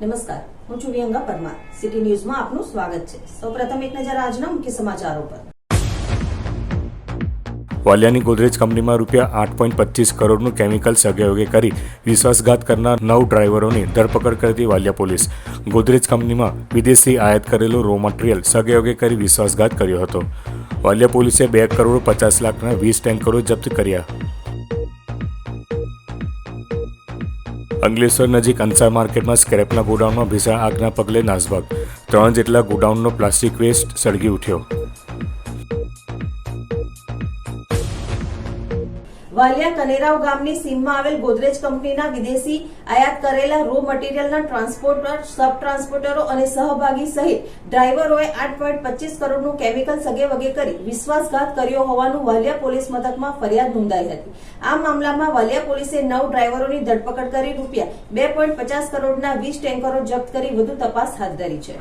નમસ્કાર, હું છું વિહંગા પરમાર. સિટી ન્યૂઝમાં આપનું સ્વાગત છે. સૌપ્રથમ એક નજર આજના મુખ્ય સમાચારો પર. વાલિયાની ગોદરેજ કંપનીમાં રૂપિયા આઠ પોઈન્ટ પચીસ કરોડનું કેમિકલ સગેવગે કરી વિશ્વાસઘાત કરનાર નવ ડ્રાઈવરોની ધરપકડ કરતી વાલિયા પોલીસ. ગોદરેજ કંપનીમાં વિદેશથી આયાત કરેલું રો મટીરિયલ સગેવગે કરી વિશ્વાસઘાત કર્યો હતો. વાલિયા પોલીસે બે કરોડ પચાસ લાખના વીસ ટેન્કરો જપ્ત કર્યા. અંકલેશ્વર નજીક અંસાર માર્કેટમાં સ્ક્રેપના ગોડાઉનમાં ભીષણ આગના પગલે નાસભાગ. ત્રણ જેટલા ગોડાઉનનો પ્લાસ્ટિક વેસ્ટ સળગી ઉઠ્યો. વાલિયા કનેરાવ ગામની સીમમાં આવેલ ગોદરેજ કંપનીના વિદેશી આયાત કરેલા રો મટીરીયલના ટ્રાન્સપોર્ટર સબ ટ્રાન્સપોર્ટરો અને સહભાગી સહિત ડ્રાઈવરોએ આઠ પોઈન્ટ પચીસ કરોડનું કેમિકલ સગે વગે કરી વિશ્વાસઘાત કર્યો હોવાનું વાલિયા પોલીસ મથકમાં ફરિયાદ નોંધાઈ હતી. આ મામલામાં વાલિયા પોલીસે નવ ડ્રાઈવરોની ધરપકડ કરી રૂપિયા બે પોઈન્ટ પચાસ કરોડના વીસ ટેન્કરો જપ્ત કરી વધુ તપાસ હાથ ધરી છે.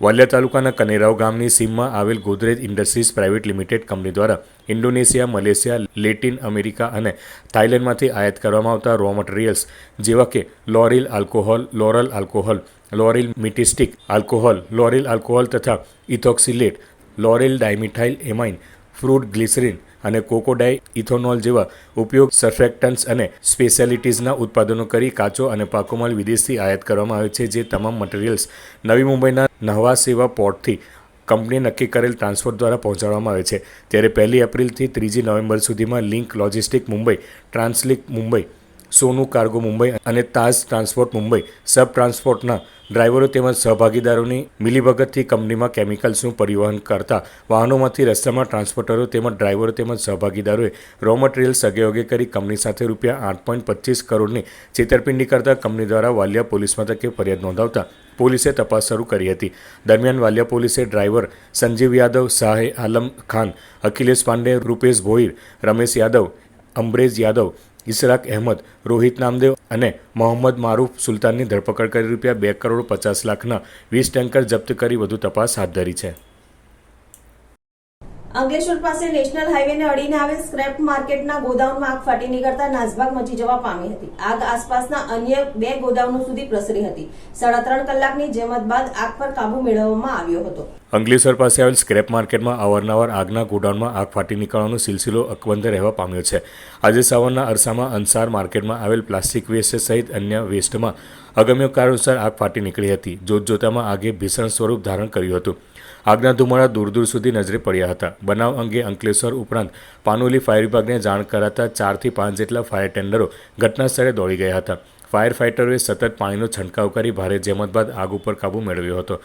વાલિયા તાલુકાના કનેરાવ ગામની સીમમાં આવેલ Godrej industries private limited company દ્વારા ઇન્ડોનેશિયા, મલેશિયા, લેટિન અમેરિકા અને થાઇલેન્ડમાંથી આયાત કરવામાં આવતા રો મટીરિયલ્સ જેવા કે lauryl alcohol, lauryl alcohol, lauryl myristic alcohol, lauryl alcohol તથા ethoxylate, lauryl dimethyl amine, fruit glycerine અને કોકોડાઈ ઇથોનોલ જેવા ઉપયોગ સર્ફેક્ટન્સ અને સ્પેશિયાલિટીઝના ઉત્પાદનો કરી કાચો અને પાકો માલ વિદેશથી આયાત કરવામાં આવે છે, જે તમામ મટીરિયલ્સ નવી મુંબઈના નહવા સેવા પોર્ટથી કંપનીએ નક્કી કરેલ ટ્રાન્સપોર્ટ દ્વારા પહોંચાડવામાં આવે છે. ત્યારે પહેલી એપ્રિલથી ત્રીજી નવેમ્બર સુધીમાં link logistic Mumbai, translink Mumbai સોનું, કાર્ગો મુંબઈ અને તાજ ટ્રાન્સપોર્ટ મુંબઈ. સબ ટ્રાન્સપોર્ટના ડ્રાઈવરો તેમજ સહભાગીદારોની મિલીભગતથી કંપનીમાં કેમિકલ્સનું પરિવહન કરતા વાહનોમાંથી રસ્તામાં ટ્રાન્સપોર્ટરો તેમજ ડ્રાઈવરો તેમજ સહભાગીદારોએ રો મટીરિયલ સગેવગે કરી કંપની સાથે રૂપિયા આઠ પોઈન્ટ પચીસ કરોડની છેતરપિંડી કરતા કંપની દ્વારા વાલિયા પોલીસ મથકે ફરિયાદ નોંધાવતા પોલીસે તપાસ શરૂ કરી હતી. દરમિયાન વાલિયા પોલીસે ડ્રાઈવર સંજીવ યાદવ, શાહે આલમ ખાન, અખિલેશ પાંડે, રૂપેશ ભોઈર, રમેશ યાદવ અમ્બરેજ યાદવ ઇશરાક અહેમદ, રોહિત નામદેવ અને મોહમ્મદ મારૂફ સુલતાનની ધરપકડ કરી રૂપિયા બે કરોડ પચાસ લાખના વીસ ટેન્કર જપ્ત કરી વધુ તપાસ હાથ ધરી છે. અંકલેશ્વર પાસે નેશનલ હાઈવેને અડીને આવેલ સ્ક્રેપ માર્કેટના ગોદાઉનમાં આગ ફાટી નીકળતા નાસભાગ મચી જવા પામી હતી. આગ આસપાસના અન્ય બે ગોદાઉનો સુધી પ્રસરી હતી. સાડા ત્રણ કલાકની જેમત બાદ આગ પર કાબુ મેળવવામાં આવ્યો હતો. અંકલેશ્વર પાસે આવેલ સ્ક્રેપ માર્કેટમાં અવારનવાર આગના ગોડાઉનમાં આગ ફાટી નીકળવાનો સિલસિલો અકબંધ રહેવા પામ્યો છે. આજે સવારના અરસામાં અંસાર માર્કેટમાં આવેલ પ્લાસ્ટિક વેસ્ટ સહિત અન્ય વેસ્ટમાં અગમ્ય કારણોસર આગ ફાટી નીકળી હતી. જોતજોતામાં આગે ભીષણ સ્વરૂપ ધારણ કર્યું હતું. આગના ધુમાડા દૂર દૂર સુધી નજરે પડ્યા હતા. બનાવ અંગે અંકલેશ્વર ઉપરાંત પાનોલી ફાયર વિભાગને જાણ કરાતા ચારથી પાંચ જેટલા ફાયર ટેન્ડરો ઘટના સ્થળે દોડી ગયા હતા. ફાયર ફાઇટરોએ સતત પાણીનો છંટકાવ કરી ભારે જેમત બાદ આગ ઉપર કાબૂ મેળવ્યો હતો.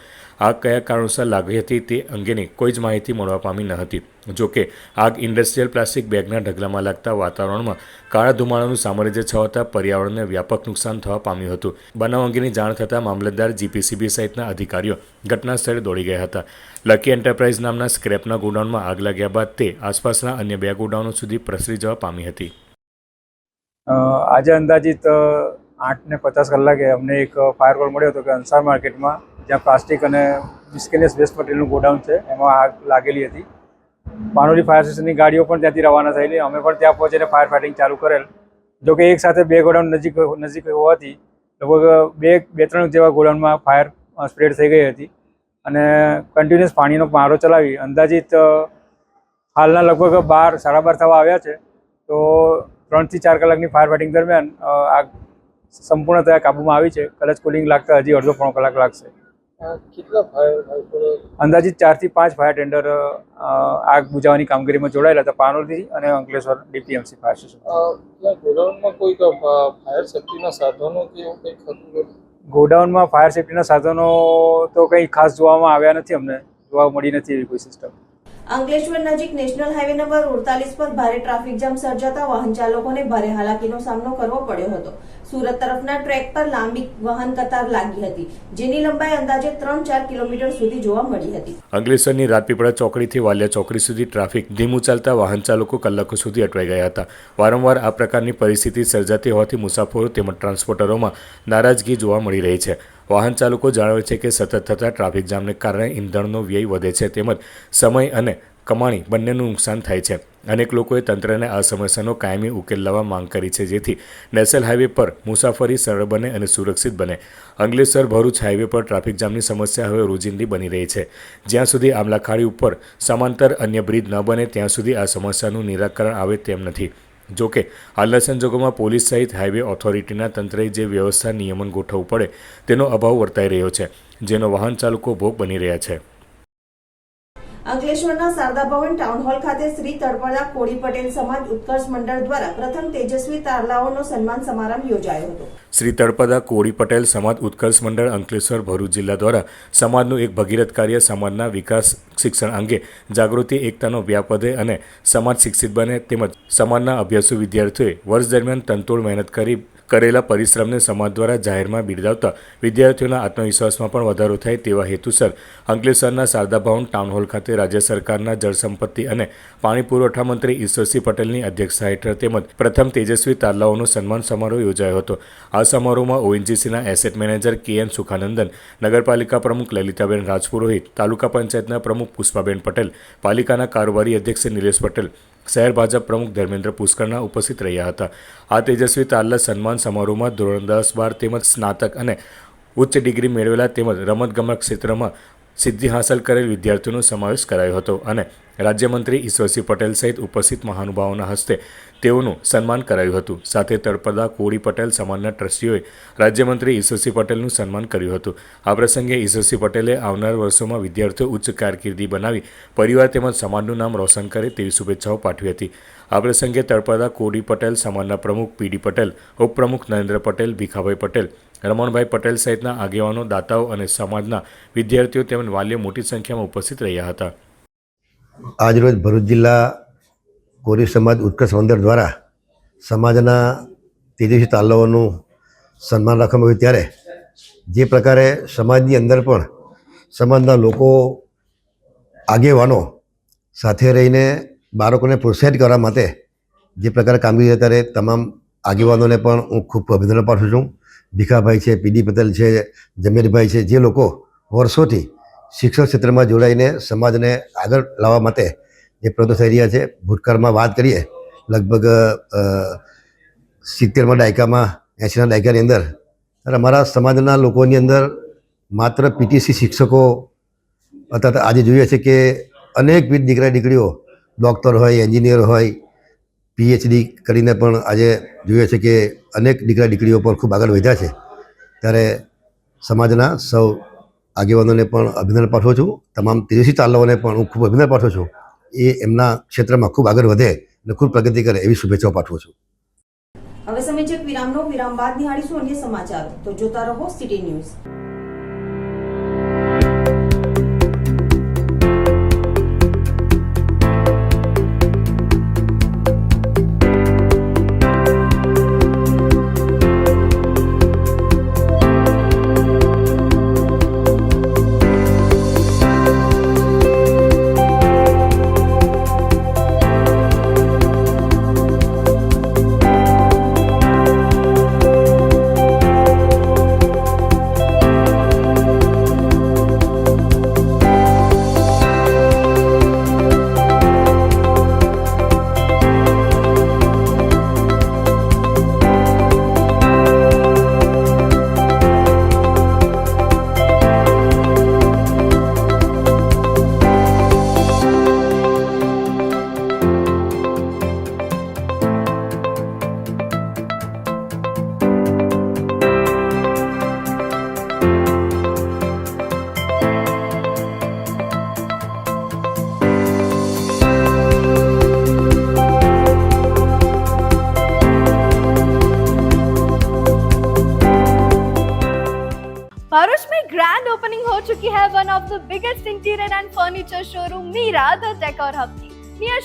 આગ કયા કારણોસર લાગી હતી તે અંગેની કોઈ જ માહિતી મળવા પામી ન હતી. જોકે આગ ઇન્ડસ્ટ્રીયલ પ્લાસ્ટિક બેગના ઢગલામાં લાગતા વાતાવરણમાં કાળા ધુમાડાનું સામ્રાજ્ય છવાતા પર્યાવરણને વ્યાપક નુકસાન થવા પામ્યું હતું. બનાવ અંગેની જાણ થતાં મામલતદાર જીપીસીબી સહિતના અધિકારીઓ ઘટના સ્થળે દોડી ગયા હતા. લકી એન્ટરપ્રાઇઝ નામના સ્ક્રેપના ગોડાઉનમાં આગ લાગ્યા બાદ તે આસપાસના અન્ય બે ગોડાઉનો સુધી પ્રસરી જવા પામી હતી. આજે અંદાજિત અ, આઠ ને પચાસ કલાકે અમને એક ફાયર કોલ મળ્યો હતો કે અંસાર માર્કેટમાં જ્યાં પ્લાસ્ટિક અને મિસ્કેલિયસ વેસ્ટ મટીરિયલનું ગોડાઉન છે એમાં આગ લાગેલી હતી. પાનોલી ફાયર સ્ટેશનની ગાડીઓ પણ ત્યાંથી રવાના થયેલી. અમે પણ ત્યાં પહોંચીને ફાયર ફાઇટિંગ ચાલુ કરેલ. જો કે એક સાથે બે ગોડાઉન નજીક નજીક હોવાથી લગભગ બે બે ત્રણ જેવા ગોડાઉનમાં ફાયર સ્પ્રેડ થઈ ગઈ હતી. અને કન્ટિન્યુઅસ પાણીનો મારો ચલાવી અંદાજિત હાલના લગભગ બાર સાડા બાર થવા આવ્યા છે. તો ત્રણથી ચાર કલાકની ફાયર ફાઇટિંગ દરમિયાન આગ સંપૂર્ણતયા કાબૂમાં આવી છે. કદાચ કુલિંગ લાગતા હજી અડધો પોણો કલાક લાગશે. અંદાજિત ચારથી પાંચ ફાયર ટેન્ડર આગ બુજાવવાની કામગીરીમાં જોડાયેલા હતા પાનોલથી અને અંકલેશ્વર ડીપીએમસી ફાયર સ્ટેશન ગોડાઉનમાં કોઈ ફાયર સેફ્ટીના સાધનો કે એવું કંઈક હતું ગોડાઉનમાં ફાયર સેફ્ટીના સાધનો તો કંઈ ખાસ જોવામાં આવ્યા નથી અમને. જોવા મળી નથી એવી કોઈ સિસ્ટમ અંકલેશ્વર નજીક નેશનલ હાઈવે નંબર ઉડતાલીસ પર ભારે ટ્રાફિક જામ સર્જાતા વાહન ચાલકોને ભારે હાલાકીનો સામનો કરવો પડ્યો હતો. સુરત તરફના ટ્રેક પર લાંબી વાહન કતાર લાગી હતી, જેની લંબાઈ અંદાજે ત્રણ ચાર કિલોમીટર સુધી જોવા મળી હતી. અંકલેશ્વરની રાજપીપળા ચોકડીથી વાલિયા ચોકડી સુધી ટ્રાફિક ધીમું ચાલતા વાહન ચાલકો કલાકો સુધી અટવાઈ ગયા હતા. વારંવાર આ પ્રકારની પરિસ્થિતિ સર્જાતી હોવાથી મુસાફરો તેમજ ટ્રાન્સપોર્ટરોમાં નારાજગી જોવા મળી રહી છે. વાહન ચાલકો જણાવે છે કે સતત થતા ટ્રાફિક જામને કારણે ઇંધણનો વ્યય વધે છે તેમજ સમય અને કમાણી બંનેનું નુકસાન થાય છે. અનેક લોકોએ તંત્રને આ સમસ્યાનો કાયમી ઉકેલ લાવવા માંગ કરી છે, જેથી નેશનલ હાઈવે પર મુસાફરી સરળ બને અને સુરક્ષિત બને. અંગલેશ્વર ભરૂચ હાઈવે પર ટ્રાફિક જામની સમસ્યા હવે રોજિંદી બની રહી છે. જ્યાં સુધી આમલાખાડી ઉપર સમાંતર અન્ય બ્રિજ ન બને, ત્યાં સુધી આ સમસ્યાનું નિરાકરણ આવે તેમ નથી. જો કે હાલના સંજોગોમાં પોલીસ સહિત હાઈવે ઓથોરિટીના તંત્રએ જે વ્યવસ્થા નિયમન ગોઠવવું પડે, તેનો અભાવ વર્તાઈ રહ્યો છે, જેનો વાહન ચાલકો ભોગ બની રહ્યા છે. અંકલેશ્વરના શારદા ભવન ટાઉન હોલ ખાતે શ્રી તળપળા કોળી પટેલ સમાજ ઉત્કર્ષ મંડળ દ્વારા પ્રથમ તેજસ્વી તારલાઓનો સન્માન સમારંભ યોજાયો હતો. શ્રી તળપદા કોળી પટેલ સમાજ ઉત્કર્ષ મંડળ અંકલેશ્વર ભરૂચ જિલ્લા દ્વારા સમાજનું એક ભગીરથ કાર્ય સમાજના વિકાસ શિક્ષણ અંગે જાગૃતિ, એકતાનો વ્યાપ વધે અને સમાજ શિક્ષિત બને તેમજ સમાજના અભ્યાસુ વિદ્યાર્થીઓએ વર્ષ દરમિયાન તંતોડ મહેનત કરી કરેલા પરિશ્રમને સમાજ દ્વારા જાહેરમાં બિરદાવતા વિદ્યાર્થીઓના આત્મવિશ્વાસમાં પણ વધારો થાય તેવા હેતુસર અંકલેશ્વરના શારદા ભવન ટાઉન હોલ ખાતે રાજ્ય સરકારના જળસંપત્તિ અને પાણી પુરવઠા મંત્રી ઈશ્વરસિંહ પટેલની અધ્યક્ષતા હેઠળ તેમજ પ્રથમ તેજસ્વી તારલાઓનો સન્માન સમારોહ યોજાયો હતો. આ સમારોહમાં ઓએનજીસીના asset manager K N Sukhanandan, નગરપાલિકા પ્રમુખ લલિતાબેન રાજપુરોહિત, તાલુકા પંચાયતના પ્રમુખ પુષ્પાબેન પટેલ, પાલિકાના કારોબારી અધ્યક્ષ નિલેશ પટેલ શહેર ભાજપ પ્રમુખ ધર્મેન્દ્ર પુષ્કરના ઉપસ્થિત રહ્યા હતા. આ તેજસ્વી તાલ્લા સન્માન સમારોહમાં ધોરણ દસ, બાર તેમજ સ્નાતક અને ઉચ્ચ ડિગ્રી મેળવેલા તેમજ રમતગમત ક્ષેત્રમાં સિદ્ધિ હાંસલ કરેલ વિદ્યાર્થીઓનો સમાવેશ કરાયો હતો અને રાજ્યમંત્રી ઈશ્વરસિંહ પટેલ સહિત ઉપસ્થિત મહાનુભાવોના હસ્તે તેઓનું સન્માન કરાયું હતું. સાથે તળપદા કોળી પટેલ સમાજના ટ્રસ્ટીઓએ રાજ્યમંત્રી ઈશ્વરસિંહ પટેલનું સન્માન કર્યું હતું. આ પ્રસંગે ઈશ્વરસિંહ પટેલે આવનાર વર્ષોમાં વિદ્યાર્થીઓ ઉચ્ચ કારકિર્દી બનાવી પરિવાર તેમજ સમાજનું નામ રોશન કરે તેવી શુભેચ્છાઓ પાઠવી હતી. આ પ્રસંગે તળપદા કોળી પટેલ સમાજના પ્રમુખ પીડી પટેલ, ઉપપ્રમુખ નરેન્દ્ર પટેલ, ભીખાભાઈ પટેલ, રમણભાઈ પટેલ સહિતના આગેવાનો, દાતાઓ અને સમાજના વિદ્યાર્થીઓ તેમજ વાલીઓ મોટી સંખ્યામાં ઉપસ્થિત રહ્યા હતા. આજરોજ ભરૂચ જિલ્લા કોરી સમાજ ઉત્કર્ષ મંદિર દ્વારા સમાજના તેજસ્વી તાલાઓનું સન્માન રાખવામાં આવ્યું ત્યારે જે પ્રકારે સમાજની અંદર પણ સમાજના લોકો આગેવાનો સાથે રહીને બાળકોને પ્રોત્સાહિત કરવા માટે જે પ્રકારે કામગીરી અત્યારે તમામ આગેવાનોને પણ હું ખૂબ અભિનંદન પાઠવું છું. ભીખાભાઈ છે, પીડી પટેલ છે, જમીરભાઈ છે, જે લોકો વર્ષોથી શિક્ષણ ક્ષેત્રમાં જોડાઈને સમાજને આગળ લાવવા માટે જે પ્રયત્નો થઈ રહ્યા છે, ભૂતકાળમાં વાત કરીએ, લગભગ સિત્તેરમાં દાયકામાં, એંશીના દાયકાની અંદર, ત્યારે અમારા સમાજના લોકોની અંદર માત્ર પીટીસી શિક્ષકો અથવા આજે જોઈએ છે કે અનેકવિધ દીકરા દીકરીઓ ડૉક્ટર હોય, એન્જિનિયર હોય પીએચડી કરીને પણ આજે જોઈએ છે કે અનેક દીકરા દીકરીઓ પણ ખૂબ આગળ વધ્યા છે. ત્યારે સમાજના સૌ આગેવાનોને પણ અભિનંદન પાઠવું છું. તમામ તેજસ્વી ચાલવાને પણ હું ખૂબ અભિનંદન પાઠવું છું. એ એમના ક્ષેત્રમાં ખૂબ આગળ વધે અને ખૂબ પ્રગતિ કરે એવી શુભેચ્છાઓ પાઠવું છું. હવે સમય છે વિરામનો વિરામ બાદ નિહાળીશું અન્ય સમાચારો. તો જોતા રહો સિટી ન્યૂઝ.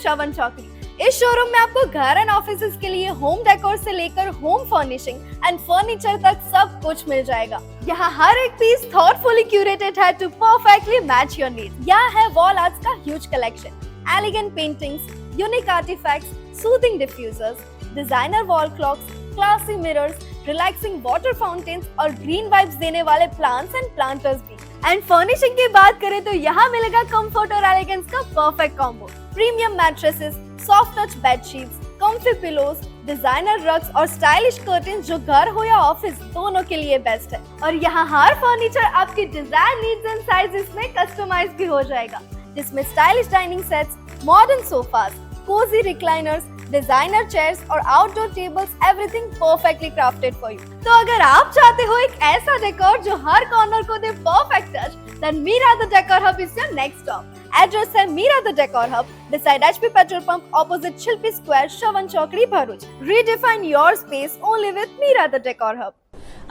शवन चौकड़ी। इस शोरूम में आपको घर एंड ऑफ़िस के लिए होम डेकोर से लेकर होम फर्निशिंग एंड फर्नीचर तक सब कुछ मिल जाएगा। यहाँ हर एक पीस थॉटफुली क्यूरेटेड है to perfectly match your need यहाँ है वॉल आर्ट्स का huge collection elegant paintings unique artifacts soothing diffusers designer wall clocks classy mirrors relaxing water fountains और ग्रीन वाइब्स देने वाले प्लांट्स एंड प्लांटर्स भी। And furnishing की बात करें तो यहाँ मिलेगा कंफर्ट और एलिगेंस का perfect combo premium mattresses soft touch bed sheets comfy pillows designer rugs और स्टाइलिश कर्टन जो घर हो या ऑफ़िस दोनों के लिए बेस्ट है. और यहाँ हर फर्नीचर आपकी डिज़ाइन नीड्स एंड साइजेस में कस्टमाइज भी हो जाएगा. जिसमें stylish dining sets modern sofas cosy recliners designer chairs और outdoor tables everything perfectly crafted for you तो अगर आप चाहते हो एक ऐसा डेकोर जो हर कॉर्नर को दे perfect touch then Mira the decor hub is your next stop address है Mira the decor hub beside HP petrol pump opposite Shilpi Square, Shavan चौकड़ी Bharuch. Redefine your space only with Mira the Decor Hub.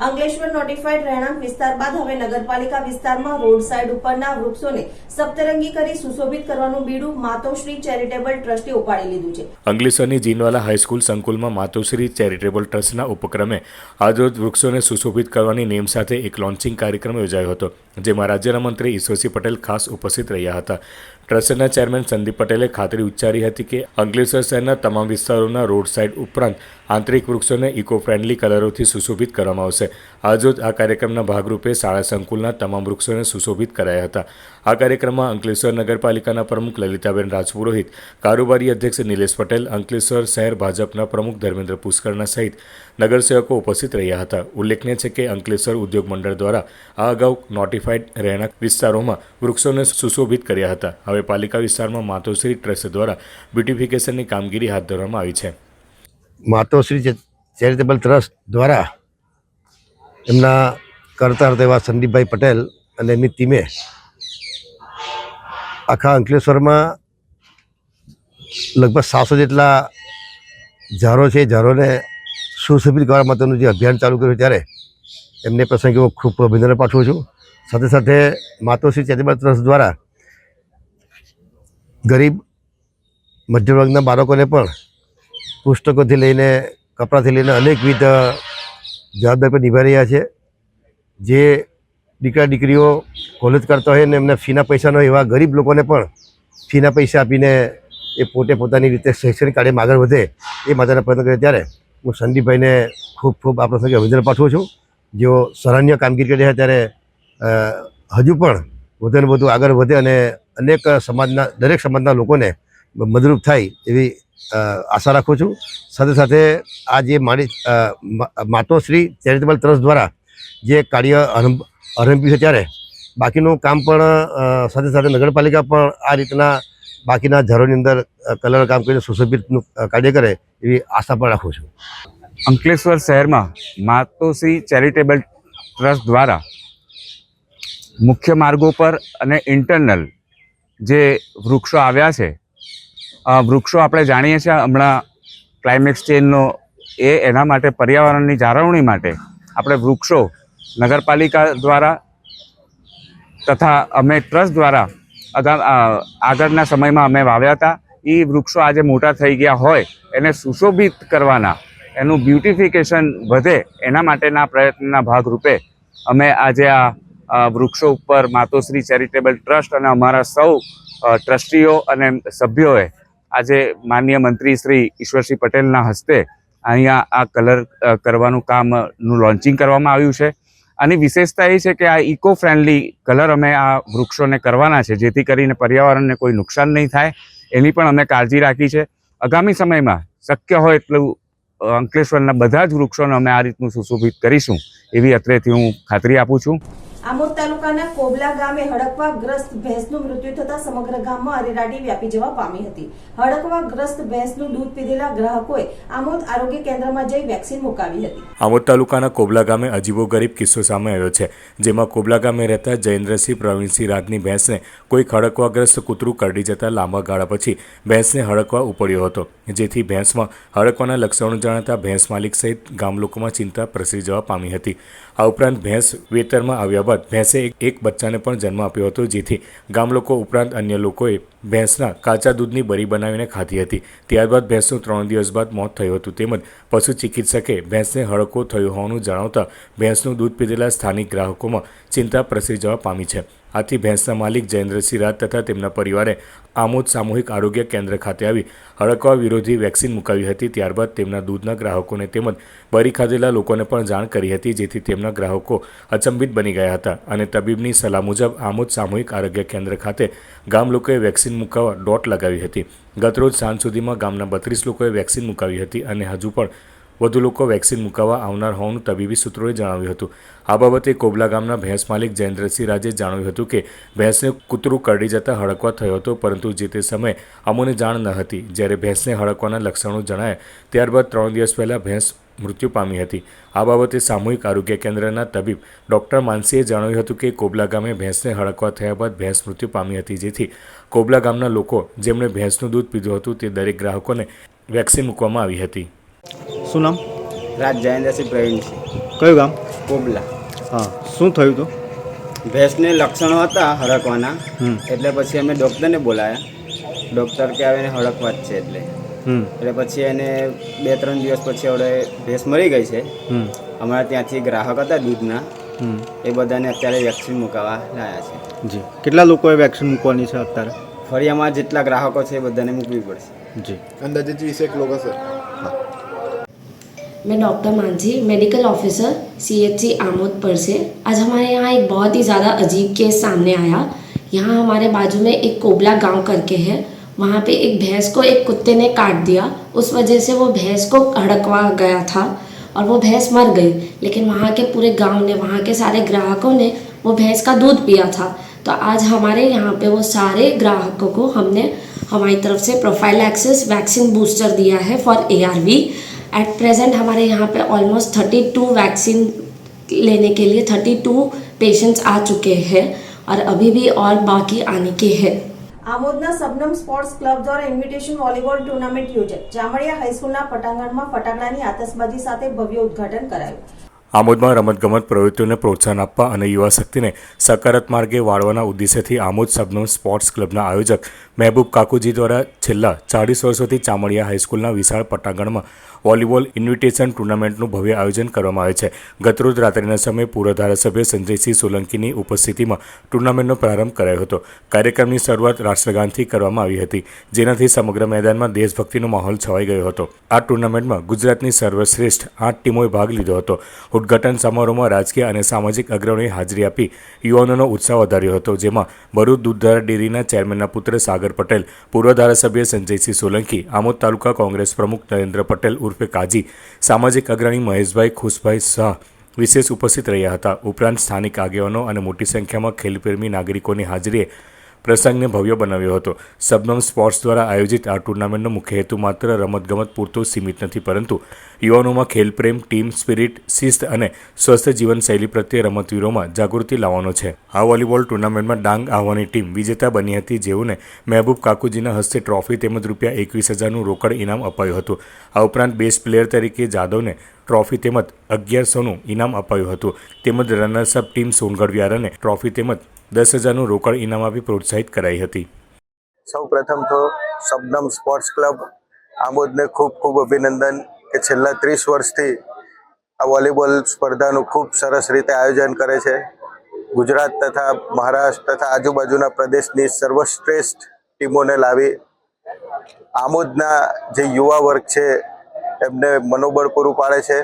Ankleshwar notified રહેણાંક વિસ્તાર બાદ હવે નગરપાલિકા વિસ્તારમાં road side ઉપરના વૃક્ષોને સપ્તરંગી કરી સુશોભિત કરવાનું બીડું માતોશ્રી ચેરિટેબલ ટ્રસ્ટે ઉપાડી લીધું છે. અંકલેશ્વરની જીનવાલા હાઈસ્કૂલ સંકુલમાં માતોશ્રી ચેરિટેબલ ટ્રસ્ટના ઉપક્રમે આજરોજ વૃક્ષોને સુશોભિત કરવાની નેમ સાથે એક લોન્ચિંગ કાર્યક્રમ યોજાયો હતો, જેમાં રાજ્યના મંત્રી ઈશ્વરસિંહ પટેલ ખાસ ઉપસ્થિત રહ્યા હતા. ટ્રસ્ટના ચેરમેન સંદીપ પટેલે ખાતરી ઉચ્ચારી હતી કે અંકલેશ્વર શહેરના તમામ વિસ્તારોના રોડ સાઇડ ઉપરાંત આંતરિક વૃક્ષોને ઇકો ફ્રેન્ડલી કલરોથી સુશોભિત કરવામાં આવશે. આજરોજ આ કાર્યક્રમના ભાગરૂપે શાળા સંકુલના તમામ વૃક્ષોને સુશોભિત કરાયા હતા. આ કાર્યક્રમમાં અંકલેશ્વર નગરપાલિકાના પ્રમુખ લલિતાબેન રાજપુરોહિત, કારોબારી અધ્યક્ષ નિલેશ પટેલ, અંકલેશ્વર શહેર ભાજપના પ્રમુખ ધર્મેન્દ્ર પુષ્કરના સહિત નગરસેવકો ઉપસ્થિત રહ્યા હતા. ઉલ્લેખનીય છે કે અંકલેશ્વર ઉદ્યોગ મંડળ દ્વારા આ અગાઉ નોટિફાઈડ રહેણાંક વિસ્તારોમાં વૃક્ષોને સુશોભિત કર્યા હતા. હવે પાલિકા વિસ્તારમાં માતોશ્રી ટ્રસ્ટ દ્વારા બ્યુટિફિકેશનની કામગીરી હાથ ધરવામાં આવી છે. માતોશ્રી ચેરિટેબલ ટ્રસ્ટ દ્વારા એમના કરતા તેવા સંદીપભાઈ પટેલ અને એમની ટીમે આખા અંકલેશ્વરમાં લગભગ સાતસો જેટલા ઝારો છે ઝારોને સુશોભિત કરવા માટેનું જે અભિયાન ચાલુ કર્યું ત્યારે એમને પ્રસંગે હું ખૂબ અભિનંદન પાઠવું છું. સાથે સાથે માતોશ્રી ચેરિટેબલ ટ્રસ્ટ દ્વારા ગરીબ મધ્યમ વર્ગના બાળકોને પણ પુસ્તકોથી લઈને, કપડાથી લઈને અનેકવિધ જવાબદારી પર નિભાવી રહ્યા છે. જે દીકરા દીકરીઓ કોલેજ કરતા હોય ને એમને ફીના પૈસા ન હોય એવા ગરીબ લોકોને પણ ફીના પૈસા આપીને એ પોતે પોતાની રીતે શૈક્ષણિક કાર્યમાં આગળ વધે એ માટેના પ્રયત્ન કરે ત્યારે હું સંદીપભાઈને ખૂબ ખૂબ આ પ્રસંગે અભિનંદન પાઠવું છું. જેઓ સરાહનીય કામગીરી કરી રહ્યા ત્યારે હજુ પણ વધુ ને વધુ આગળ વધે અને અનેક સમાજના, દરેક સમાજના લોકોને મદદરૂપ થાય એવી આશા રાખું છું. સાથે સાથે આ જે મારી માતોશ્રી ચેરિટેબલ ટ્રસ્ટ દ્વારા જે કાર્ય આરંભ, આરંભ્યું છે ત્યારે, બાકીનું કામ પણ સાથે સાથે નગરપાલિકા પણ આ રીતના બાકીના ઝાડોની અંદર કલર કામ કરીને સુશોભિતનું કાર્ય કરે એવી આશા પણ રાખું છું. અંકલેશ્વર શહેરમાં માતોશ્રી ચેરિટેબલ ટ્રસ્ટ દ્વારા મુખ્ય માર્ગો પર અને ઇન્ટરનલ જે વૃક્ષો આવ્યા છે વૃક્ષો આપણે જાણીએ છીએ હમણાં ક્લાઇમેક્સ ચેન્જનો એ એના માટે પર્યાવરણની જાળવણી માટે આપણે વૃક્ષો નગરપાલિકા દ્વારા તથા અમે ટ્રસ્ટ દ્વારા આગળના સમયમાં અમે વાવ્યા હતા. એ વૃક્ષો આજે મોટા થઈ ગયા હોય, એને સુશોભિત કરવાના, એનું બ્યુટિફિકેશન વધે એના માટેના પ્રયત્નના ભાગરૂપે અમે આજે આ વૃક્ષો ઉપર માતોશ્રી ચેરિટેબલ ટ્રસ્ટ અને અમારા સૌ ટ્રસ્ટીઓ અને સભ્યોએ આજે માન્ય મંત્રી શ્રી ઈશ્વરસિંહ પટેલના હસ્તે અહીંયા આ કલર કરવાનું કામનું લોન્ચિંગ કરવામાં આવ્યું છે. આની વિશેષતા એ છે કે આ ઇકો ફ્રેન્ડલી કલર અમે આ વૃક્ષોને કરવાના છે, જેથી કરીને પર્યાવરણને કોઈ નુકસાન નહીં થાય, એની પણ અમે કાળજી રાખી છે. આગામી સમયમાં શક્ય હોય એટલું અંકલેશ્વરના બધા જ વૃક્ષોને અમે આ રીતનું સુશોભિત કરીશું, એવી અત્રેથી હું ખાતરી આપું છું. આમોદ તાલુકાના કોબલા ગામે હડકવાગ્રસ્ત ભેંસનું મૃત્યુ થતા સમગ્ર ગામમાં અરેરાટી વ્યાપી જવા પામી હતી. હડકવાગ્રસ્ત ભેંસનું દૂધ પીધેલા ગ્રાહકોએ આમોદ આરોગ્ય કેન્દ્રમાં જઈ વેક્સિન મુકાવી હતી. આમોદ તાલુકાના કોબલા ગામે અજીબો ગરીબ કિસ્સો સામે આવ્યો છે, જેમાં કોબલા ગામે રહેતા જયેન્દ્રસિંહ પ્રવીણસિંહ રાજની ભેંસને કોઈ હડકવાગ્રસ્ત કૂતરું કરડી જતા લાંબા ગાળા પછી ભેંસને હડકવા ઉપડ્યો હતો, જેથી ભેંસમાં હડકવાના લક્ષણો જણાતા ભેંસ માલિક સહિત ગામ લોકોમાં ચિંતા પ્રસરી જવા પામી હતી. આ ઉપરાંત ભેંસ વેતરમાં આવ્યા બાદ ભેંસે એક- બચ્ચાને પણ જન્મ આપ્યો હતો, જેથી ગામ લોકો ઉપરાંત અન્ય લોકોએ ભેંસના કાચા દૂધની બરી બનાવીને ખાધી હતી. ત્યારબાદ ભેંસનું ત્રણ દિવસ બાદ મોત થયું હતું. તેમજ પશુ ચિકિત્સકે ભેંસને હડકો થયો હોવાનું જણાવતા ભેંસનું દૂધ પીધેલા સ્થાનિક ગ્રાહકોમાં ચિંતા પ્રસરી જવા પામી છે. આથી ભેંસના માલિક જયેન્દ્રસિંહ રાત તથા તેમના પરિવારે આમોદ સામૂહિક આરોગ્ય કેન્દ્ર ખાતે આવી હડકવા વિરોધી વેક્સિન મુકાવી હતી. ત્યારબાદ તેમના દૂધના ગ્રાહકોને તેમજ બરી ખાધેલા લોકોને પણ જાણ કરી હતી, જેથી તેમના ગ્રાહકો અચંબિત બની ગયા હતા. અને તબીબની સલાહ મુજબ આમોદ સામૂહિક આરોગ્ય કેન્દ્ર ખાતે ગામ લોકોએ વેક્સિન મુકાવવા ડોટ લગાવી હતી. ગતરોજ સાંજ સુધીમાં ગામના બત્રીસ લોકોએ વેક્સિન મુકાવી હતી અને હજુ પણ વધુ લોકો વેક્સિન મુકાવવા આવનાર હોવાનું તબીબી સૂત્રોએ જણાવ્યું હતું. આ બાબતે કોબલા ગામના ભેંસ માલિક જયેન્દ્રસિંહ રાજે જણાવ્યું હતું કે, ભેંસને કૂતરું કરડી જતાં હડકવા થયો હતો, પરંતુ જે તે સમયે અમોને જાણ ન હતી. જ્યારે ભેંસને હડકવાના લક્ષણો જણાયા, ત્યારબાદ ત્રણ દિવસ પહેલાં ભેંસ મૃત્યુ પામી હતી. આ બાબતે સામૂહિક આરોગ્ય કેન્દ્રના તબીબ ડોક્ટર માનસીએ જણાવ્યું હતું કે, કોબલા ગામે ભેંસને હડકવા થયા બાદ ભેંસ મૃત્યુ પામી હતી, જેથી કોબલા ગામના લોકો જેમણે ભેંસનું દૂધ પીધું હતું, તે દરેક ગ્રાહકોને વેક્સિન મૂકવામાં આવી હતી. શું નામ? રાજ જયેન્દ્રસિંહ પ્રવીણસિંહ કયું ગામ? કોબલા. હા શું થયું હતું? ભેંસને લક્ષણો હતા હડકવાના એટલે પછી અમે ડૉક્ટરને બોલાયા. ડૉક્ટર કે આવે હડકવા જ છે એટલે. એટલે પછી એને બે ત્રણ દિવસ પછી હવે ભેંસ મરી ગઈ છે. અમારા ત્યાંથી ગ્રાહક હતા દૂધના. એ બધાને અત્યારે વેક્સિન મુકાવવા લાયા છે. જી. કેટલા લોકોએ વેક્સિન મૂકવાની છે અત્યારે? ફરી અમારા જેટલા ગ્રાહકો છે એ બધાને મૂકવી પડશે. જી. અંદાજિત વીસેક લોકો સર मैं doctor Manjhi, medical officer CHC Amod पर से। आज हमारे यहाँ एक बहुत ही ज़्यादा अजीब केस सामने आया। यहाँ हमारे बाजू में एक कोबला गाँव करके है। वहाँ पे एक भैंस को एक कुत्ते ने काट दिया। उस वजह से वो भैंस को हड़कवा गया था और वो भैंस मर गई। लेकिन वहाँ के पूरे गाँव ने, वहाँ के सारे ग्राहकों ने वो भैंस का दूध पिया था। तो आज हमारे यहाँ पे वो सारे ग्राहकों को हमने हमारी तरफ़ से प्रोफ़ाइल एक्सेस वैक्सीन बूस्टर दिया है फॉर एआरवी एट प्रेजेंट हमारे यहाँ पे ऑलमोस्ट थर्टी टू वैक्सीन लेने के लिए थर्टी टू पेशेंट्स आ चुके हैं और अभी भी और बाकी आने के हैं આમોદના સબનમ સ્પોર્ટ્સ ક્લબ દ્વારા ઇન્વિટેશન વોલીબોલ ટુર્નામેન્ટ યોજાઈ જામડિયા હાઈસ્કૂલના પટાંગણમાં ફટાકડાની આતશબાજી સાથે ભવ્ય ઉદ્ઘાટન કરાયું આમોદમાં રમતગમત પ્રવૃત્તિઓને પ્રોત્સાહન આપવા અને યુવા શક્તિને સકારાત્મક માર્ગે વાળવાના ઉદ્દેશ્યથી આમોદ સબનમ સ્પોર્ટ્સ ક્લબના આયોજક મહેબૂબ કાકુજી દ્વારા છેલ્લા ચાળીસ વર્ષોથી ચામડિયા હાઈસ્કૂલના વિશાળ પટાંગણમાં વોલીબોલ ઇન્વિટેશન ટુર્નામેન્ટનું ભવ્ય આયોજન કરવામાં આવે છે. ગતરોજ રાત્રિના સમયે પૂર્વ ધારાસભ્ય સંજયસિંહ સોલંકીની ઉપસ્થિતિમાં ટુર્નામેન્ટનો પ્રારંભ કરાયો હતો. કાર્યક્રમની શરૂઆત રાષ્ટ્રગાનથી કરવામાં આવી હતી, જેનાથી સમગ્ર મેદાનમાં દેશભક્તિનો માહોલ છવાઈ ગયો હતો. આ ટુર્નામેન્ટમાં ગુજરાતની સર્વશ્રેષ્ઠ આઠ ટીમોએ ભાગ લીધો હતો. ઉદઘાટન સમારોહમાં રાજકીય અને સામાજિક અગ્રણીઓએ હાજરી આપી યુવાનોનો ઉત્સાહ વધાર્યો હતો, જેમાં ભરૂચ દૂધધારા ડેરીના ચેરમેનના પુત્ર સાગર પટેલ, પૂર્વ ધારાસભ્ય સંજયસિંહ સોલંકી, આમોદ તાલુકા કોંગ્રેસ પ્રમુખ નરેન્દ્ર પટેલ ઉર્ફે કાજી, સામાજિક અગ્રણી મહેશભાઈ ખુશભાઈ શાહ વિશેષ ઉપસ્થિત રહ્યા હતા. ઉપરાંત સ્થાનિક આગેવાનો અને મોટી સંખ્યામાં ખેલપ્રેમી નાગરિકોની હાજરીએ પ્રસંગને ભવ્ય બનાવ્યો હતો. સબનમ સ્પોર્ટ્સ દ્વારા આયોજિત આ ટુર્નામેન્ટનો મુખ્ય હેતુ માત્ર રમતગમત પૂરતો સીમિત નથી, પરંતુ યુવાનોમાં ખેલપ્રેમ, ટીમ સ્પિરિટ, શિસ્ત અને સ્વસ્થ જીવનશૈલી પ્રત્યે રમતવીરોમાં જાગૃતિ લાવવાનો છે. આ વોલીબોલ ટુર્નામેન્ટમાં ડાંગ આહવાની ટીમ વિજેતા બની હતી, જેઓને મહેબૂબ કાકુજીના હસ્તે ટ્રોફી તેમજ રૂપિયા એકવીસ હજારનું રોકડ ઇનામ અપાયું હતું. આ ઉપરાંત બેસ્ટ પ્લેયર તરીકે જાદવને ટ્રોફી તેમજ અગિયારસોનું ઇનામ અપાયું હતું. તેમજ રનર્સઅપ ટીમ સોનગઢ વ્યારાને ટ્રોફી તેમજ દસ હજારનું રોકડ ઇનામ આપી પ્રોત્સાહિત કરાઈ હતી. સૌ પ્રથમ તો શબનમ સ્પોર્ટ્સ ક્લબ આમોદને ખૂબ ખૂબ અભિનંદન કે છેલ્લા ત્રીસ વર્ષથી આ વોલીબોલ સ્પર્ધાનું ખૂબ સરસ રીતે આયોજન કરે છે. ગુજરાત તથા મહારાષ્ટ્ર તથા આજુબાજુના પ્રદેશની સર્વશ્રેષ્ઠ ટીમોને લાવી આમોદના જે યુવા વર્ગ છે એમને મનોબળ પૂરું પાડે છે.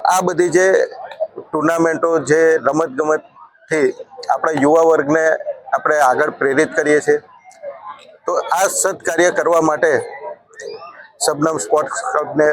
આ બધી જે ટુર્નામેન્ટો, જે રમતગમતથી આપણા યુવા વર્ગને આપણે આગળ પ્રેરિત કરીએ છીએ. તો આ સત્કાર્ય કરવા માટે શબનમ સ્પોર્ટ્સ ક્લબને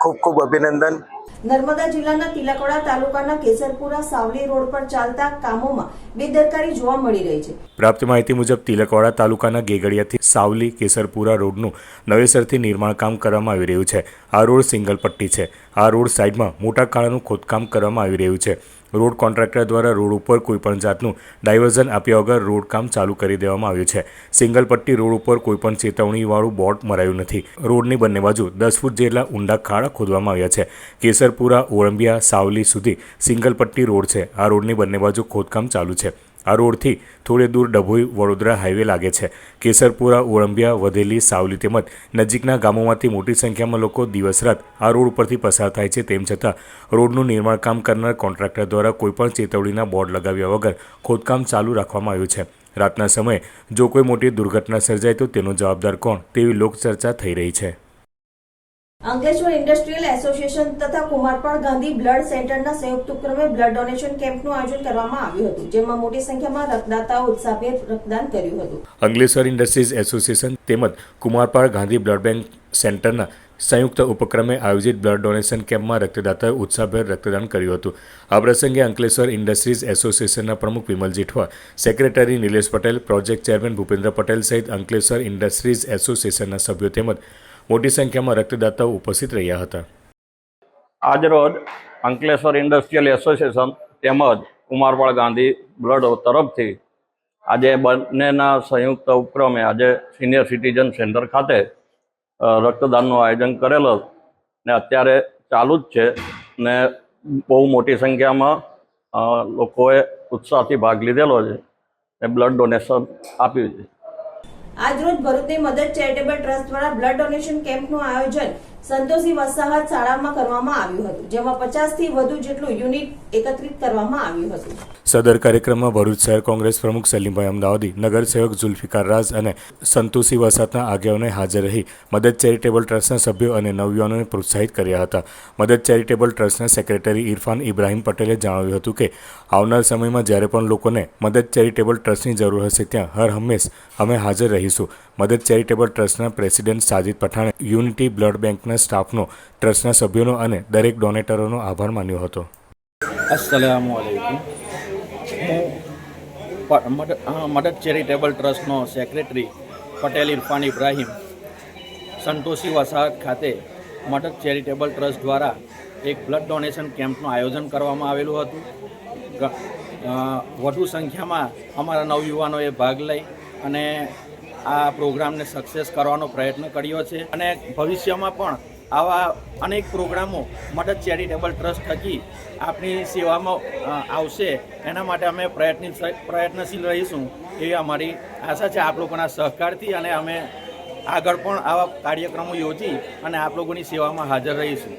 ખૂબ ખૂબ અભિનંદન. નર્મદા જિલ્લાના તિલકવાડા તાલુકાના કેસરપુરા સાવલી રોડ પર ચાલતા કામોમાં બેદરકારી જોવા મળી રહી છે. પ્રાપ્ત માહિતી મુજબ તિલકવાડા તાલુકાના ગેગડિયાથી સાવલી કેસરપુરા રોડનું નવેસરથી નિર્માણ કામ કરવામાં આવી રહ્યું છે. આ રોડ સિંગલ પટ્ટી છે. આ રોડ સાઈડમાં મોટા કાળાનું ખોદકામ કરવામાં આવી રહ્યું છે. રોડ કોન્ટ્રાક્ટર દ્વારા રોડ ઉપર કોઈપણ જાતનું ડાયવર્ઝન આપ્યા વગર રોડ કામ ચાલુ કરી દેવામાં આવ્યું છે. સિંગલ પટ્ટી રોડ ઉપર કોઈપણ ચેતવણીવાળું બોર્ડ મરાયું નથી. રોડની બંને બાજુ દસ ફૂટ જેટલા ઊંડા ખાડા ખોદવામાં આવ્યા છે. કેસરપુરા ઓળંબિયા સાવલી સુધી સિંગલ પટ્ટી રોડ છે. આ રોડની બંને બાજુ ખોદકામ ચાલુ છે. આ રોડથી થોડે દૂર ડભોઈ વડોદરા હાઈવે લાગે છે. કેસરપુરા, ઓળંબિયા, વધેલી, સાવલી તેમજ નજીકના ગામોમાંથી મોટી સંખ્યામાં લોકો દિવસ રાત આ રોડ ઉપરથી પસાર થાય છે. તેમ છતાં રોડનું નિર્માણ કામ કરનાર કોન્ટ્રાક્ટર દ્વારા કોઈપણ ચેતવણીના બોર્ડ લગાવ્યા વગર ખોદકામ ચાલુ રાખવામાં આવ્યું છે. રાતના સમયે જો કોઈ મોટી દુર્ઘટના સર્જાય તો તેનો જવાબદાર કોણ? તેવી લોકચર્ચા થઈ રહી છે. અંકલેશ્વર ઇન્ડસ્ટ્રીયલ એસોસિએશન તથા કુમારપાળ ગાંધી બ્લડ સેન્ટરના સંયુક્ત ઉપક્રમે બ્લડ ડોનેશન કેમ્પનું આયોજન કરવામાં આવ્યું હતું, જેમાં મોટી સંખ્યામાં રક્તદાતાઓ ઉત્સાહભેર રક્તદાન કર્યું હતું. અંકલેશ્વર ઇન્ડસ્ટ્રીઝ એસોસિએશન તેમજ કુમારપાળ ગાંધી બ્લડ બેંક સેન્ટરના સંયુક્ત ઉપક્રમે આયોજિત બ્લડ ડોનેશન કેમ્પમાં રક્તદાતાએ ઉત્સાહભેર રક્તદાન કર્યું હતું. આ પ્રસંગે અંકલેશ્વર ઇન્ડસ્ટ્રીઝ એસોસિએશનના પ્રમુખ Vimal Jithwa, secretary Nilesh Patel, project chairman Bhupendra Patel સહિત અંકલેશ્વર ઇન્ડસ્ટ્રીઝ એસોસિએશનના સભ્યો તેમજ મોટી સંખ્યામાં રક્તદાતાઓ ઉપસ્થિત રહ્યા હતા. આજરોજ અંકલેશ્વર ઇન્ડસ્ટ્રીયલ એસોસિએશન તેમજ કુમારપાળ ગાંધી બ્લડ તરફથી આજે બંનેના સંયુક્ત ઉપક્રમે આજે સિનિયર સિટીઝન સેન્ટર ખાતે રક્તદાનનું આયોજન કરેલું ને અત્યારે ચાલુ જ છે ને બહુ મોટી સંખ્યામાં લોકોએ ઉત્સાહથી ભાગ લીધેલો છે ને બ્લડ ડોનેશન આપ્યું છે. આજરોજ ભરૂચની મદદ ચેરિટેબલ ટ્રસ્ટ દ્વારા બ્લડ ડોનેશન કેમ્પનું આયોજન સંતોષી વસાહત શાળામાં કરવામાં આવ્યું હતું, જેમાં પચાસથી વધુ જેટલું યુનિટ એકત્રિત કરવામાં આવ્યું હતું. સદર કાર્યક્રમમાં ભરૂચ શહેર કોંગ્રેસ પ્રમુખ સલીમભાઈ અમદાવાદી નગરસેવક ઝુલ્ફિકાર રાજ અને સંતોષી વસાતના આગેવાનોએ હાજર રહી. મદદ ચેરિટેબલ ટ્રસ્ટના સભ્યો અને નવયુવાનોને પ્રોત્સાહિત કર્યા હતા. મદદ ચેરિટેબલ ટ્રસ્ટના સેક્રેટરી ઇરફાન ઇબ્રાહીમ પટેલે જણાવ્યું હતું કે, આવનાર સમયમાં જ્યારે પણ લોકોને મદદ ચેરિટેબલ ટ્રસ્ટની જરૂર હશે, ત્યાં હર હંમેશ અમે હાજર રહીશું. મદદ ચેરિટેબલ ટ્રસ્ટના પ્રેસિડેન્ટ સાજિદ પઠાણે યુનિટી બ્લડ બેંકના સ્ટાફનો, ટ્રસ્ટના સભ્યોનો અને દરેક ડોનેટરોનો આભાર માન્યો હતો. અસલામુ હું મદદ ચેરિટેબલ ટ્રસ્ટનો સેક્રેટરી પટેલ ઇરફાન ઇબ્રાહીમ સંતોષી વસાહત ખાતે મદદ ચેરિટેબલ ટ્રસ્ટ દ્વારા એક બ્લડ ડોનેશન કેમ્પનું આયોજન કરવામાં આવેલું હતું. વધુ સંખ્યામાં અમારા નવયુવાનોએ ભાગ લઈ અને આ પ્રોગ્રામને સક્સેસ કરવાનો પ્રયત્ન કર્યો છે અને ભવિષ્યમાં પણ આવા અનેક પ્રોગ્રામો મદદ ચેરિટેબલ ટ્રસ્ટ થકી આપની સેવામાં આવશે. એના માટે અમે પ્રયત્ન, પ્રયત્નશીલ રહીશું એવી અમારી આશા છે આપ લોકોના સહકારથી અને અમે આગળ પણ આવા કાર્યક્રમો યોજી અને આપ લોકોની સેવામાં હાજર રહીશું.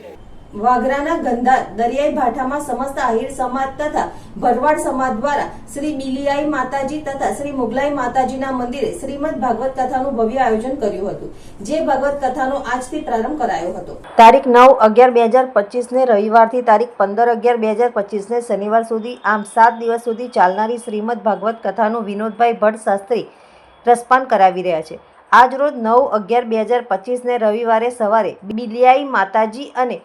વાગરાના ગંધાર દરિયાઈ ભાઠામાં સમસ્ત આહિર સમાજ તથા ભરવાડ સમાજ દ્વારા શ્રી બિલિયાઈ માતાજી તથા શ્રી મુગલાઈ માતાજીના મંદિરે શ્રીમદ ભાગવત કથાનું ભવ્ય આયોજન કર્યું હતું, જે ભાગવત કથાનો આજથી પ્રારંભ કરાયો હતો. તારીખ નવ અગિયાર બે હજાર પચીસને રવિવારથી તારીખ પંદર અગિયાર બે હજાર પચીસને શનિવાર સુધી, આમ સાત દિવસ સુધી ચાલનારી શ્રીમદ ભાગવત કથાનું વિનોદભાઈ ભટ્ટ શાસ્ત્રી રસપાન કરાવી રહ્યા છે. આજ રોજ નવ અગિયાર બે હજાર પચીસને રવિવારે સવારે બિલિયાઈ માતાજી અને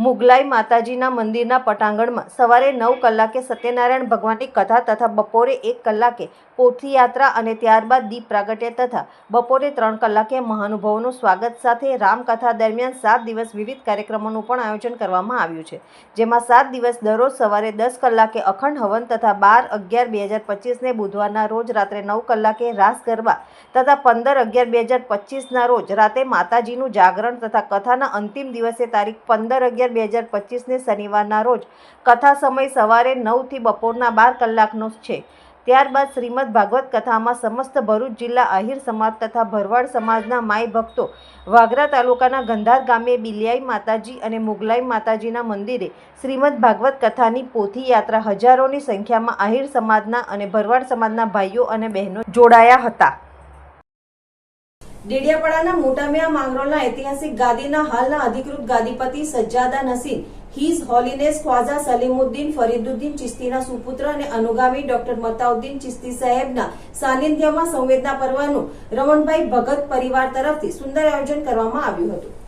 મુગલાઈ માતાજીના મંદિરના પટાંગણમાં સવારે નવ કલાકે સત્યનારાયણ ભગવાનની કથા તથા બપોરે એક કલાકે પોથીયાત્રા અને ત્યારબાદ દીપ પ્રાગટ્ય તથા બપોરે ત્રણ કલાકે મહાનુભાવોનું સ્વાગત સાથે રામકથા દરમિયાન સાત દિવસ વિવિધ કાર્યક્રમોનું પણ આયોજન કરવામાં આવ્યું છે. જેમાં સાત દિવસ દરરોજ સવારે દસ કલાકે અખંડ હવન તથા બાર અગિયાર બે હજાર પચીસને બુધવારના રોજ રાત્રે નવ કલાકે રાસ ગરબા તથા પંદર અગિયાર બે હજાર પચીસના રોજ રાતે માતાજીનું જાગરણ તથા કથાના અંતિમ દિવસે તારીખ પંદર અગિયાર બે હજાર પચીસને શનિવારના રોજ કથા સમય સવારે નવથી બપોરના બાર કલાકનો છે. ત્યારબાદ શ્રીમદ ભાગવત કથામાં સમસ્ત ભરૂચ જિલ્લા આહિર સમાજ તથા ભરવાડ સમાજના માય ભક્તો વાગરા તાલુકાના ગંધાર ગામે બિલિયાઈ માતાજી અને મુગલાઈ માતાજીના મંદિરે શ્રીમદ ભાગવત કથાની પોથી યાત્રા હજારોની સંખ્યામાં આહિર સમાજના અને ભરવાડ સમાજના ભાઈઓ અને બહેનો જોડાયા હતા. ડેડિયાપાડાના મોટામિયા માંગરોળના ઐતિહાસિક ગાદીના હાલના અધિકૃત ગાદીપતિ સજ્જાદા નસીન હિઝ હોલીનેસ ખ્વાજા સલીમુદ્દીન ફરીદુદ્દીન ચિસ્તીના સુપુત્ર અને અનુગામી ડોક્ટર મતાઉદ્દીન ચિસ્તી સાહેબના સાનિધ્યમાં સંવેદના પર્વનું રમણભાઈ ભગત પરિવાર તરફથી સુંદર આયોજન કરવામાં આવ્યું હતું.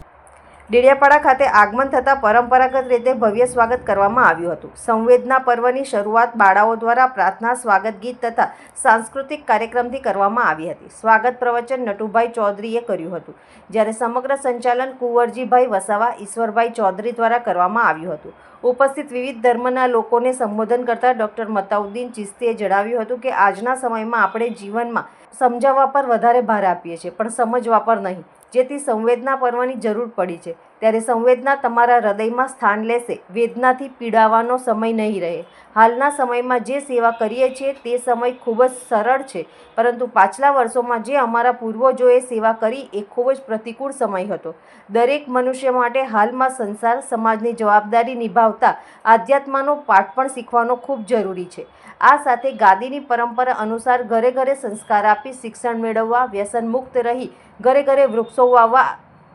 ડેડિયાપાડા ખાતે આગમન થતાં પરંપરાગત રીતે ભવ્ય સ્વાગત કરવામાં આવ્યું હતું. સંવેદના પર્વની શરૂઆત બાળાઓ દ્વારા પ્રાર્થના, સ્વાગત ગીત તથા સાંસ્કૃતિક કાર્યક્રમથી કરવામાં આવી હતી. સ્વાગત પ્રવચન નટુભાઈ ચૌધરીએ કર્યું હતું. જ્યારે સમગ્ર સંચાલન કુંવરજીભાઈ વસાવા, ઈશ્વરભાઈ ચૌધરી દ્વારા કરવામાં આવ્યું હતું. ઉપસ્થિત વિવિધ ધર્મના લોકોને સંબોધન કરતા ડૉક્ટર મતાઉદ્દીન ચિસ્તીએ જણાવ્યું હતું કે, આજના સમયમાં આપણે જીવનમાં સમજાવવા પર વધારે ભાર આપીએ છીએ, પણ સમજવા પર નહીં. જેથી સંવેદના પર્વની જરૂર પડી છે. ત્યારે સંવેદના તમારા હૃદયમાં સ્થાન લેશે. વેદનાથી પીડાવાનો સમય નહીં રહે. હાલના સમયમાં જે સેવા કરીએ છીએ તે સમય ખૂબ જ સરળ છે. પરંતુ પાછલા વર્ષોમાં જે અમારા પૂર્વજોએ સેવા કરી એ ખૂબ જ પ્રતિકૂળ સમય હતો. દરેક મનુષ્ય માટે હાલમાં સંસાર સમાજની જવાબદારી નિભાવતા આધ્યાત્મનો પાઠ પણ શીખવાનો ખૂબ જરૂરી છે. આ સાથે ગાદીની પરંપરા અનુસાર ઘરે ઘરે સંસ્કાર આપી શિક્ષણ મેળવવા વ્યસન મુક્ત રહી, ઘરે ઘરે વૃક્ષો વાવવા,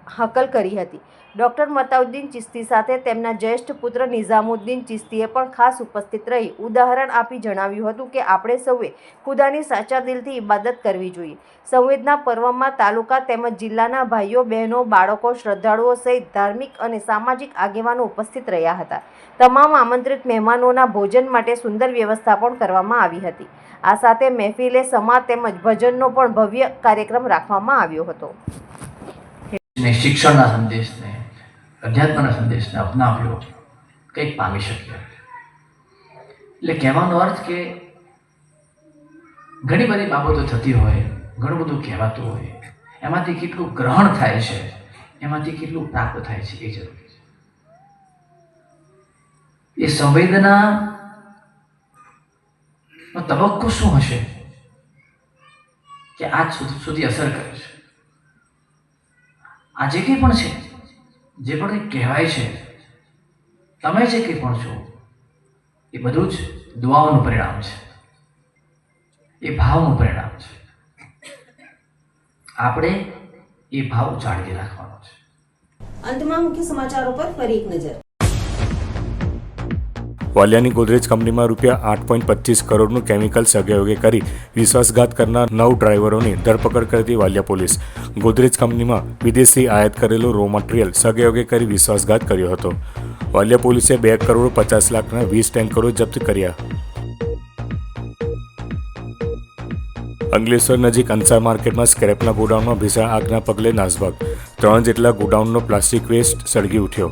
હકલ કરી હતી. ડૉક્ટર મતાઉદ્દીન ચિસ્તી સાથે તેમના જ્યેષ્ઠ પુત્ર નિઝામુદ્દીન ચિસ્તીએ પણ ખાસ ઉપસ્થિત રહી. ઉદાહરણ આપી જણાવ્યું હતું કે, આપણે સૌએ ખુદાની સાચા દિલથી ઇબાદત કરવી જોઈએ. સંવેદના પર્વમાં તાલુકા તેમજ જિલ્લાના ભાઈઓ, બહેનો, બાળકો, શ્રદ્ધાળુઓ સહિત ધાર્મિક અને સામાજિક આગેવાનો ઉપસ્થિત રહ્યા હતા. તમામ આમંત્રિત મહેમાનોના ભોજન માટે સુંદર વ્યવસ્થા પણ કરવામાં આવી હતી. આ સાથે મહેફિલે સમા તેમજ ભજનનો પણ ભવ્ય કાર્યક્રમ રાખવામાં આવ્યો હતો. ને શિક્ષણના સંદેશને, અધ્યાત્મના સંદેશને અપનાવ્યો, કંઈક પામી શક્યા. એટલે કહેવાનો અર્થ કે ઘણી બધી બાબતો થતી હોય, ઘણું બધું કહેવાતું હોય, એમાંથી કેટલું ગ્રહણ થાય છે, એમાંથી કેટલું પ્રાપ્ત થાય છે એ જરૂરી છે. એ સંવેદના તબક્કો શું હશે? કે આજ સુધી અસર કરે છે. આ જે કંઈ પણ છે, જે પણ કંઈ કહેવાય છે, તમે જે કંઈ પણ છો, એ બધું જ દુઆઓનું પરિણામ છે. એ ભાવનું પરિણામ છે. આપણે એ ભાવ જાળવી રાખવાનો છે. અંતમાં મુખ્ય સમાચારો પર ફરી એક નજર. વાલિયાની ગોદરેજ કંપનીમાં રૂપિયા આઠ પોઈન્ટ પચીસ કરોડનું કેમિકલ સગેવગે કરી વિશ્વાસઘાત કરનાર નવ ડ્રાઈવરોની ધરપકડ કરતી વાલિયા પોલીસ. ગોદરેજ કંપનીમાં વિદેશી આયાત કરેલું રો મટીરિયલ સગેયોગે કરી વિશ્વાસઘાત કર્યો હતો. વાલિયા પોલીસે બે કરોડ પચાસ લાખના વીસ ટેન્કરો જપ્ત કર્યા. અંગલેશ્વર નજીક અંસાર માર્કેટમાં સ્ક્રેપના ગોડાઉનમાં ભીષણ આગના પગલે નાસભાગ. ત્રણ જેટલા ગોડાઉનનો પ્લાસ્ટિક વેસ્ટ સળગી ઉઠ્યો.